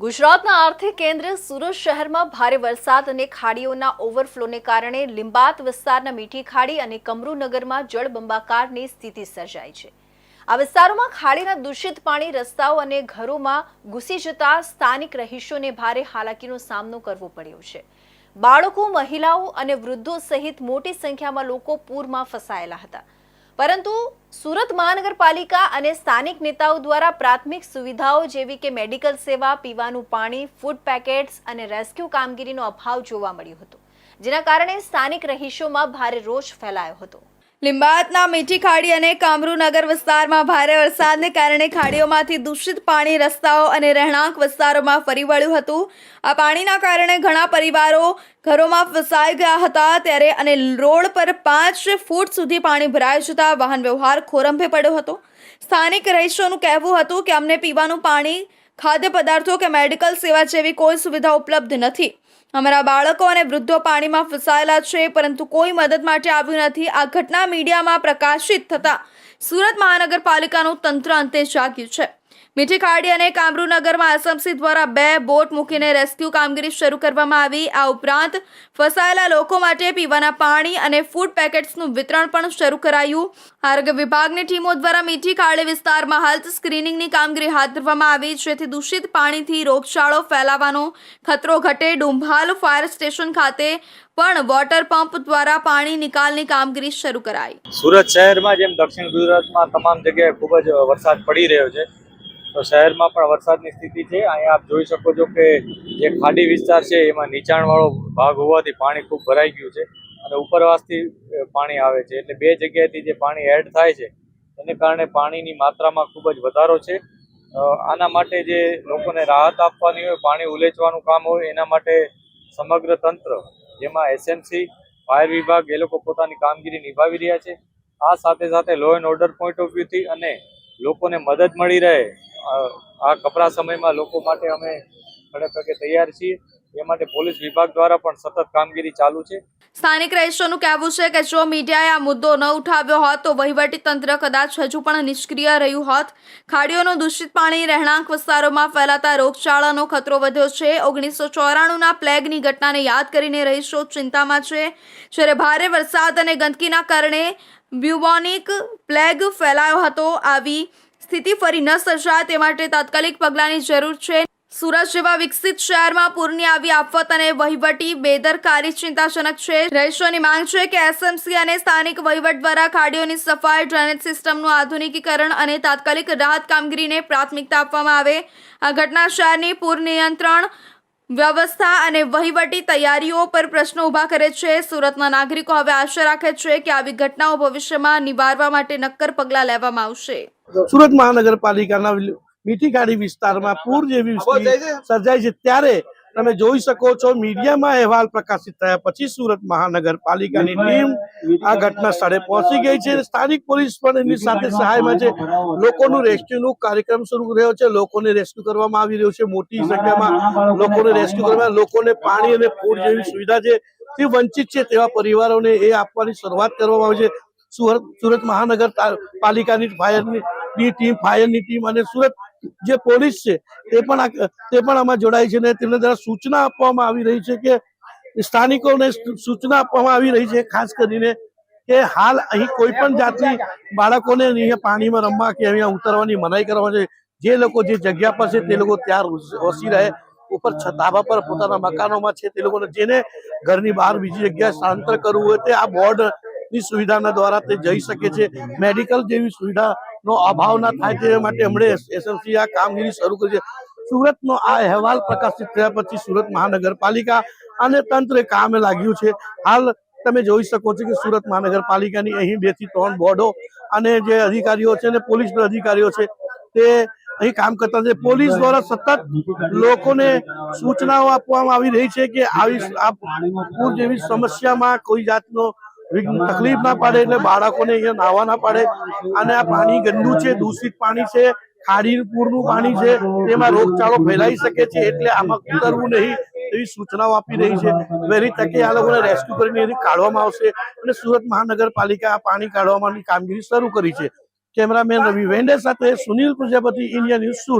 ગુજરાતના આર્થિક કેન્દ્ર સુરત શહેરમાં ભારે વરસાદ અને ખાડીઓના ઓવરફ્લોને કારણે લિંબાત વિસ્તારના મીઠી ખાડી અને કમરૂનગરમાં જળબંબાકારની સ્થિતિ સર્જાઈ છે. આ વિસ્તારોમાં ખાડીના દૂષિત પાણી, રસ્તાઓ અને ઘરોમાં ઘૂસી જતા સ્થાનિક રહીશોને ભારે હાલાકીનો સામનો કરવો પડ્યો છે. બાળકો, મહિલાઓ અને વૃદ્ધો સહિત મોટી સંખ્યામાં લોકો પૂરમાં ફસાયેલા હતા. પરંતુ સુરત મહાનગરપાલિકા અને સ્થાનિક નેતાઓ દ્વારા પ્રાથમિક સુવિધાઓ જેવી કે મેડિકલ સેવા, પીવાનું પાણી, ફૂડ પેકેટ્સ અને રેસ્ક્યુ કામગીરીનો અભાવ જોવા મળ્યો હતો, જેના કારણે સ્થાનિક રહીશોમાં ભારે રોષ ફેલાયો હતો. લિંબાયતના મીઠી ખાડી અને કામરૂનગર વિસ્તારમાં ભારે વરસાદને કારણે ખાડીઓમાંથી દૂષિત પાણી રસ્તાઓ અને રહેણાંક વિસ્તારોમાં ફરી વળ્યું હતું. આ પાણીના કારણે ઘણા પરિવારો ઘરોમાં ફસાઈ ગયા હતા ત્યારે અને રોડ પર પાંચ ફૂટ સુધી પાણી ભરાઈ જતા વાહન વ્યવહાર ખોરંભે પડ્યો હતો. સ્થાનિક રહીશોનું કહેવું હતું કે અમને પીવાનું પાણી ખાદ્ય પદાર્થો કે મેડિકલ સેવા જેવી કોઈ સુવિધા ઉપલબ્ધ નથી. અમારા બાળકો અને વૃદ્ધો પાણીમાં ફસાયેલા છે, પરંતુ કોઈ મદદ માટે આવ્યું નથી. આ ઘટના મીડિયામાં પ્રકાશિત થતાં સુરત મહાનગરપાલિકાનું તંત્ર અંતે જાગ્યું છે. મીઠી ખાડી અને કામરૂનગરમાં એસએમસી દ્વારા બે બોટ મૂકીને રેસ્ક્યુ કામગીરી શરૂ કરવામાં આવી. આ ઉપરાંત ફસાયેલા લોકો માટે પીવાના પાણી અને ફૂડ પેકેટ્સનું વિતરણ પણ શરૂ કરાયું. આરોગ્ય વિભાગની ટીમો દ્વારા મીઠી ખાડી વિસ્તારમાં હેલ્થ સ્ક્રીનિંગની કામગીરી હાથ ધરવામાં આવી, જેથી દૂષિત પાણીથી રોગચાળો ફેલાવાનો ખતરો ઘટે. ડુંભાલ ફાયર સ્ટેશન ખાતે પણ વોટર પંપ દ્વારા પાણી નિકાલની કામગીરી શરૂ કરાઈ. સુરત શહેરમાં જેમ દક્ષિણ ગુજરાતમાં તમામ જગ્યાએ ખૂબ જ વરસાદ પડી રહ્યો છે તો શહેરમાં પણ વરસાદની સ્થિતિ છે. અહીંયા આપ જોઈ શકો છો કે જે ખાડી વિસ્તાર છે, એમાં નીચાણવાળો ભાગ હોવાથી પાણી ખૂબ ભરાઈ ગયું છે અને ઉપરવાસથી પાણી આવે છે. એટલે બે જગ્યાએથી જે પાણી એડ થાય છે, એને કારણે પાણીની માત્રામાં ખૂબ જ વધારો છે. આના માટે જે લોકોને રાહત આપવાની હોય, પાણી ઉલેચવાનું કામ હોય, એના માટે સમગ્ર તંત્ર, જેમાં એસએમસી ફાયર વિભાગ, એ લોકો પોતાની કામગીરી નિભાવી રહ્યા છે. આ સાથે સાથે law and order point of વ્યૂથી અને લોકોને મદદ મળી રહે. આ કપરા સમયમાં લોકો માટે અમે ખડે પગે તૈયાર છીએ. એ માટે પોલીસ વિભાગ દ્વારા પણ સતત કામગીરી ચાલુ છે. સ્થાનિક રહીશોનું કહેવું છે કે જો મીડિયાએ આ મુદ્દો ન ઉઠાવ્યો હોત તો વહીવટી તંત્ર કદાચ હજુ પણ નિષ્ક્રિય રહ્યું હોત. ખાડીઓનું દૂષિત પાણી રહેણાંક વિસ્તારોમાં ફેલાતા રોગચાળાનો ખતરો વધ્યો છે. ઓગણીસો ચોરાણુંના પ્લેગની ઘટનાને યાદ કરીને રહીશો ચિંતામાં છે. જ્યારે ભારે વરસાદ અને ગંદકીના કારણે બ્યુબોનિક પ્લેગ ફેલાયો હતો, આવી સ્થિતિ ફરી ન સર્જાય તે માટે તાત્કાલિક પગલાંની જરૂર છે. સુરત જેવા વિકસિત શહેરમાં પૂરની આવી આફત અને વહીવટી બેદરકારી ચિંતાજનક છે. રહીશોની માંગ છે કે એસએમસી અને સ્થાનિક વહીવટ દ્વારા ખાડીઓની સફાઈ, ડ્રેનેજ સિસ્ટમનું આધુનિકીકરણ અને તાત્કાલિક રાહત કામગીરીને પ્રાથમિકતા આપવામાં આવે. આ ઘટના શહેરની પૂર નિયંત્રણ વ્યવસ્થા અને વહીવટી તૈયારીઓ પર પ્રશ્નો ઊભા કરે છે. સુરતના નાગરિકો હવે આશા રાખે છે કે આવી ઘટનાઓ ભવિષ્યમાં નિવારવા માટે નક્કર પગલાં લેવામાં આવશે. સુરત મહાનગરપાલિકાના વિલ- મીઠી ખાડી વિસ્તારમાં પૂર જેવી સ્થિતિ સર્જાય છે. ત્યારે તમે જોઈ શકો છો મીડિયામાં અહેવાલ પ્રકાશિત થયા પછી સુરત મહાનગરપાલિકાની ટીમ આ ઘટના સ્થળે પહોંચી ગઈ છે. સ્થાનિક પોલીસ પણ એમની સાથે સહાયમાં છે. લોકોનું રેસ્ક્યુનું કાર્યક્રમ શરૂ રહ્યો છે. લોકોને રેસ્ક્યુ કરવામાં આવી રહ્યો છે. મોટી સંખ્યામાં લોકોને રેસ્ક્યુ કરવામાં લોકોને પાણી અને ફૂડ જેવી સુવિધા છે. તે વંચિત છે તેવા પરિવારોને એ આપવાની શરૂઆત કરવામાં આવી છે. સુરત સુરત મહાનગર પાલિકાની ફાયરની ની ટીમ ફાયરની ટીમ અને સુરત જે પોલીસ છે, તે પણ તે પણ આમાં જોડાય છે ને તેમને દ્વારા સૂચના આપવામાં આવી રહી છે કે સ્થાનિકોને સૂચના આપવામાં આવી રહી છે, ખાસ કરીને કે હાલ અહીં કોઈ પણ જાતની બાળકોને અહીંયા પાણીમાં રમવા કે અહીંયા ઉતરવાની મનાઈ કરવાની જે લોકો જે જગ્યા પર છે, તે લોકો ત્યાં વસી રહે. ઉપર ધાબા પર પોતાના મકાનોમાં છે, તે લોકોને જેને ઘરની બહાર બીજી જગ્યાએ સ્થળાંતર કરવું હોય તે આ બોર્ડની સુવિધાના દ્વારા તે જઈ શકે છે. મેડિકલ જેવી સુવિધાનો અભાવ ના થાય તે માટે હમણે એસએમસી આ કામગીરી શરૂ કરી છે. સુરતનો આ અહેવાલ પ્રકાશિત થયા પછી સુરત મહાનગરપાલિકા અને તંત્ર કામે લાગ્યું છે. હાલ તમે જોઈ શકો છો કે સુરત મહાનગરપાલિકાની અહીં બેથી ત્રણ બોર્ડો અને જે અધિકારીઓ છે અને પોલીસના અધિકારીઓ છે તે અહીં કામ કરતા છે. પોલીસ દ્વારા સતત લોકોને સૂચનાઓ આપવામાં આવી રહી છે કે આવી આ પૂર જેવી સમસ્યામાં કોઈ જાતનો તકલીફ ના પડે એટલે બાળકોને અહીંયા નાહવા ના પડે. અને આ પાણી ગંદુ છે, દૂષિત પાણી છે ખાડી પૂરનું પાણી છે, તેમાં રોગચાળો ફેલાઈ શકે છે એટલે આમાં ઉતરવું નહીં એવી સૂચનાઓ આપી રહી છે. વહેલી તકે આ લોકોને રેસ્ક્યુ કરીને એની કાઢવામાં આવશે અને સુરત મહાનગરપાલિકા આ પાણી કાઢવાની કામગીરી શરૂ કરી છે. કેમેરામેન રવિ વેન્ડે સાથે સુનિલ પ્રજાપતિ, ઇન્ડિયા ન્યૂઝ